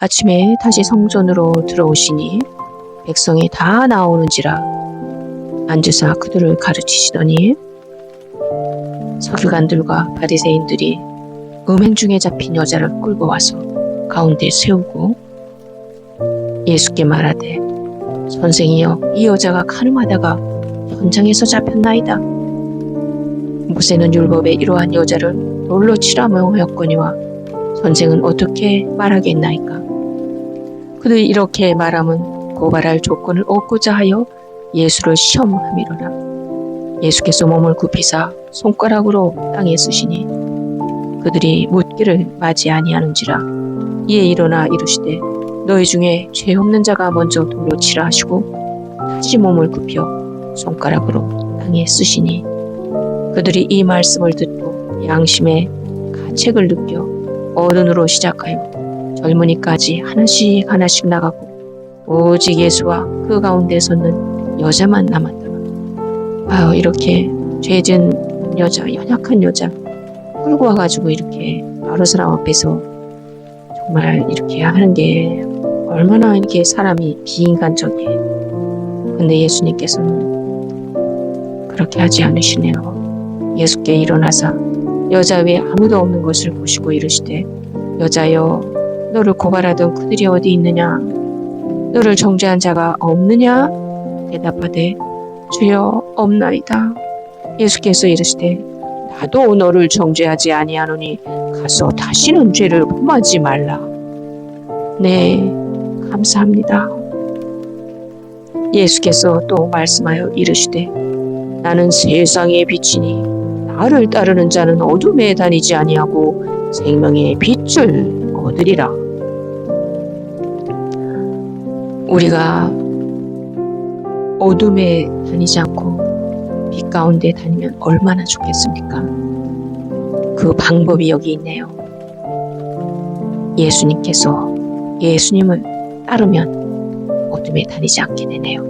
아침에 다시 성전으로 들어오시니 백성이 다 나오는지라 앉으사 그들을 가르치시더니 서기관들과 바리새인들이 음행 중에 잡힌 여자를 끌고 와서 가운데 세우고 예수께 말하되 선생이여 이 여자가 가늠하다가 현장에서 잡혔나이다. 모세는 율법에 이러한 여자를 돌로 치라 명하였거니와 선생은 어떻게 말하겠나이까? 그들이 이렇게 말함은 고발할 조건을 얻고자 하여 예수를 시험함이로라. 예수께서 몸을 굽히사 손가락으로 땅에 쓰시니 그들이 묻기를 맞이 아니하는지라 이에 일어나 이르시되 너희 중에 죄 없는 자가 먼저 돌로 치라 하시고 다시 몸을 굽혀 손가락으로 땅에 쓰시니 그들이 이 말씀을 듣고 양심의 가책을 느껴 어른으로 시작하여 젊은이까지 하나씩 하나씩 나가고 오직 예수와 그 가운데 섰는 여자만 남았더라. 아유 이렇게 죄진 여자 연약한 여자 끌고 와가지고 이렇게 여러 사람 앞에서 정말 이렇게 하는 게 얼마나 이렇게 사람이 비인간적이에요. 근데 예수님께서는 그렇게 하지 않으시네요. 예수께 일어나사 여자 외에 아무도 없는 것을 보시고 이르시되 여자여 너를 고발하던 그들이 어디 있느냐? 너를 정죄한 자가 없느냐? 대답하되 주여 없나이다. 예수께서 이르시되 나도 너를 정죄하지 아니하노니 가서 다시는 죄를 범하지 말라. 네 감사합니다. 예수께서 또 말씀하여 이르시되 나는 세상의 빛이니 나를 따르는 자는 어둠에 다니지 아니하고 생명의 빛을 얻으리라. 우리가 어둠에 다니지 않고 빛 가운데 다니면 얼마나 좋겠습니까? 그 방법이 여기 있네요. 예수님께서 예수님을 따르면 어둠에 다니지 않게 되네요.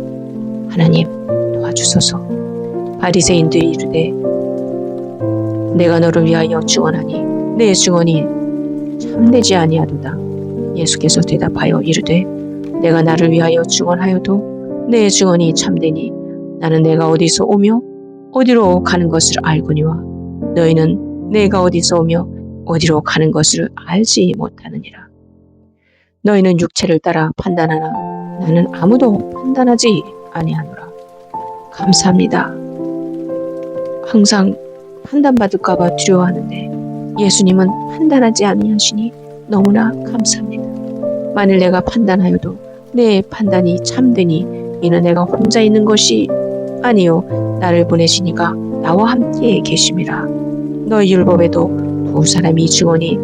하나님 도와주소서. 바리새인들이 이르되 내가 너를 위하여 증언하니 내 증언이 참되지 아니하도다. 예수께서 대답하여 이르되 내가 나를 위하여 증언하여도 내 증언이 참되니 나는 내가 어디서 오며 어디로 가는 것을 알거니와 너희는 내가 어디서 오며 어디로 가는 것을 알지 못하느니라. 너희는 육체를 따라 판단하나 나는 아무도 판단하지 아니하노라. 감사합니다. 항상 판단받을까봐 두려워하는데 예수님은 판단하지 아니하시니 너무나 감사합니다. 만일 내가 판단하여도 내 판단이 참되니 이는 내가 혼자 있는 것이 아니요 나를 보내시니가 나와 함께 계심이라. 너희 율법에도 두 사람이 증언이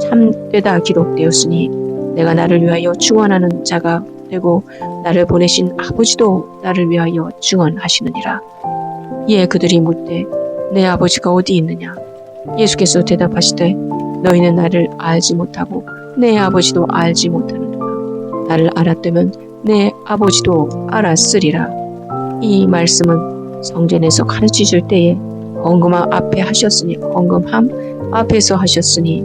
참되다 기록되었으니 내가 나를 위하여 증언하는 자가 되고 나를 보내신 아버지도 나를 위하여 증언하시느니라. 이에 그들이 묻되 내 아버지가 어디 있느냐? 예수께서 대답하시되 너희는 나를 알지 못하고 내 아버지도 알지 못하느니라. 나를 알았다면 내 아버지도 알았으리라. 이 말씀은 성전에서 가르치 줄 때에 헌금함 앞에 하셨으니 헌금함 앞에서 하셨으니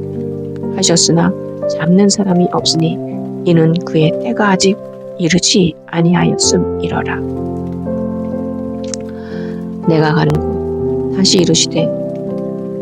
하셨으나 잡는 사람이 없으니 이는 그의 때가 아직 이르지 아니하였음 이러라. 내가 가는 곳 다시 이르시되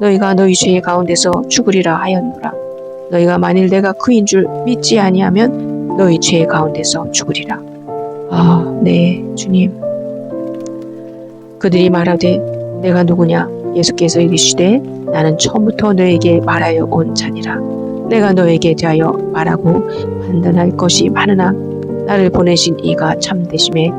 너희가 너희 죄 가운데서 죽으리라 하였노라. 너희가 만일 내가 그인 줄 믿지 아니하면 너희 죄 가운데서 죽으리라. 아, 네, 주님. 그들이 말하되 내가 누구냐? 예수께서 이르시되 나는 처음부터 너에게 말하여 온 자니라. 내가 너에게 대하여 말하고 판단할 것이 많으나 나를 보내신 이가 참되심에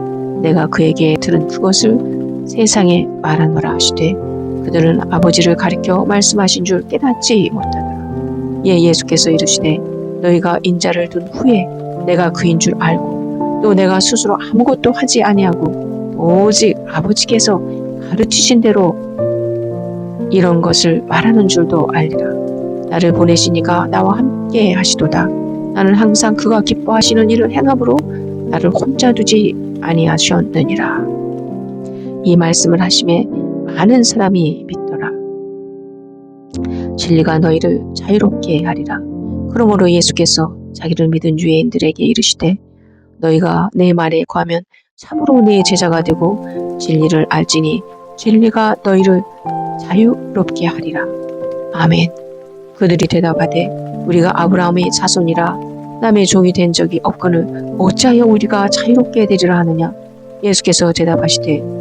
내가 그에게 들은 그것을 세상에 말하노라 하시되 그들은 아버지를 가리켜 말씀하신 줄 깨닫지 못하더라. 예 예수께서 이르시되 너희가 인자를 둔 후에 내가 그인 줄 알고 또 내가 스스로 아무것도 하지 아니하고 오직 아버지께서 가르치신 대로 이런 것을 말하는 줄도 알리라. 나를 보내시니가 나와 함께 하시도다. 나는 항상 그가 기뻐하시는 일을 행함으로 나를 혼자 두지 아니하셨느니라. 이 말씀을 하심에 많은 사람이 믿더라. 진리가 너희를 자유롭게 하리라. 그러므로 예수께서 자기를 믿은 유대인들에게 이르시되 너희가 내 말에 거하면 참으로 내 제자가 되고 진리를 알지니 진리가 너희를 자유롭게 하리라. 아멘. 그들이 대답하되 우리가 아브라함의 자손이라 남의 종이 된 적이 없거늘 어찌하여 우리가 자유롭게 되리라 하느냐 예수께서 대답하시되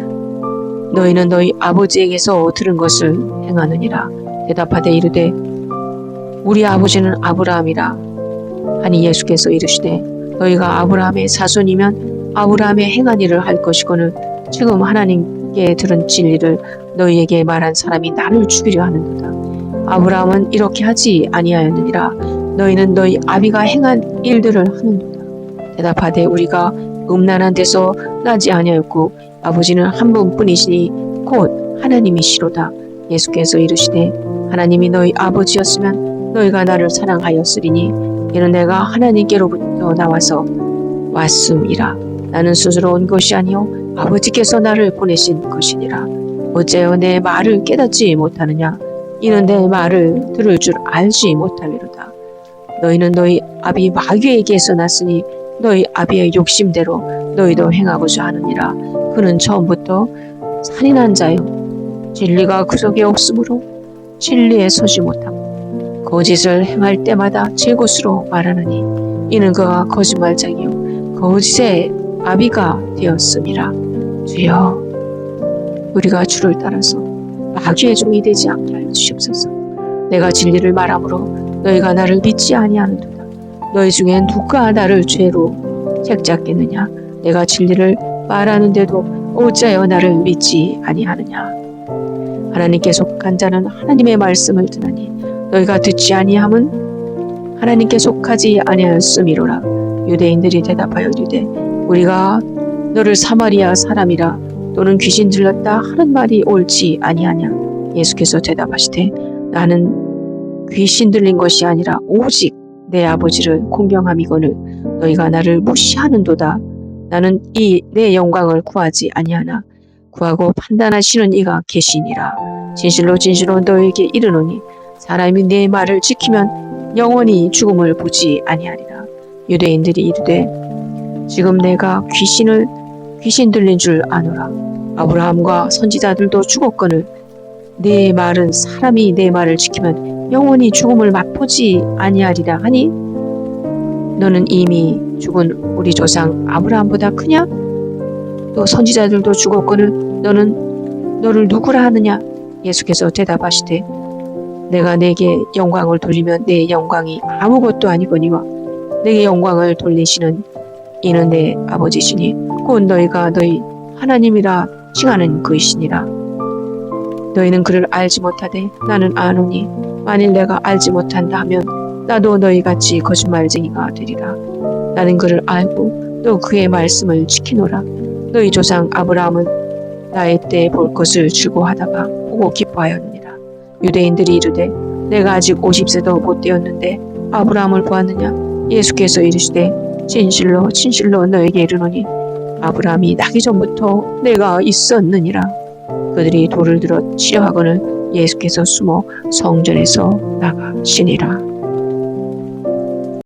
너희는 너희 아버지에게서 들은 것을 행하느니라. 대답하되 이르되 우리 아버지는 아브라함이라 하니 예수께서 이르시되 너희가 아브라함의 자손이면 아브라함의 행한 일을 할 것이거늘 지금 하나님께 들은 진리를 너희에게 말한 사람이 나를 죽이려 하는도다. 아브라함은 이렇게 하지 아니하였느니라 너희는 너희 아비가 행한 일들을 하는도다. 대답하되 우리가 음란한 데서 나지 아니하였고 아버지는 한 분뿐이시니 곧 하나님이시로다. 예수께서 이르시되 하나님이 너희 아버지였으면 너희가 나를 사랑하였으리니 이는 내가 하나님께로부터 나와서 왔음이라. 나는 스스로 온 것이 아니요 아버지께서 나를 보내신 것이니라. 어째여 내 말을 깨닫지 못하느냐? 이는 내 말을 들을 줄 알지 못하리로다. 너희는 너희 아비 마귀에게서 났으니 너희 아비의 욕심대로 너희도 행하고자 하느니라. 그는 처음부터 살인한 자요. 진리가 그 속에 없으므로 진리에 서지 못하고 거짓을 행할 때마다 제 것으로 말하느니 이는 그가 거짓말장이요 거짓의 아비가 되었음이라. 주여 우리가 주를 따라서 마귀의 종이 되지 않게 하여 주시옵소서. 내가 진리를 말함으로 너희가 나를 믿지 아니하는도다. 너희 중에 누가 나를 죄로 책잡겠느냐? 내가 진리를 말하는데도 어찌하여 나를 믿지 아니하느냐? 하나님께 속한 자는 하나님의 말씀을 듣나니 너희가 듣지 아니함은 하나님께 속하지 아니하였음이로라. 유대인들이 대답하여 이르되 우리가 너를 사마리아 사람이라 또는 귀신 들렸다 하는 말이 옳지 아니하냐? 예수께서 대답하시되 나는 귀신 들린 것이 아니라 오직 내 아버지를 공경함이거늘 너희가 나를 무시하는도다. 나는 이 내 영광을 구하지 아니하나 구하고 판단하시는 이가 계시니라. 진실로 진실로 너에게 이르노니 사람이 내 말을 지키면 영원히 죽음을 보지 아니하리라. 유대인들이 이르되 지금 내가 귀신을 귀신 들린 줄 아노라. 아브라함과 선지자들도 죽었거늘 내 말은 사람이 내 말을 지키면 영원히 죽음을 맛보지 아니하리라 하니 너는 이미 죽은 우리 조상 아브라함보다 크냐? 또 선지자들도 죽었거늘 너는 너를 누구라 하느냐? 예수께서 대답하시되 내가 내게 영광을 돌리면 내 영광이 아무것도 아니거니와 내게 영광을 돌리시는 이는 내 아버지시니 곧 너희가 너희 하나님이라 칭하는 그이시니라. 너희는 그를 알지 못하되 나는 아노니 만일 내가 알지 못한다 하면 나도 너희 같이 거짓말쟁이가 되리라. 나는 그를 알고 또 그의 말씀을 지키노라. 너희 조상 아브라함은 나의 때에 볼 것을 즐거워하다가 보고 기뻐하였느니라. 유대인들이 이르되 내가 아직 50세도 못 되었는데 아브라함을 보았느냐? 예수께서 이르시되 진실로 진실로 너에게 이르노니 아브라함이 나기 전부터 내가 있었느니라. 그들이 돌을 들어 치려하거늘 예수께서 숨어 성전에서 나가시니라.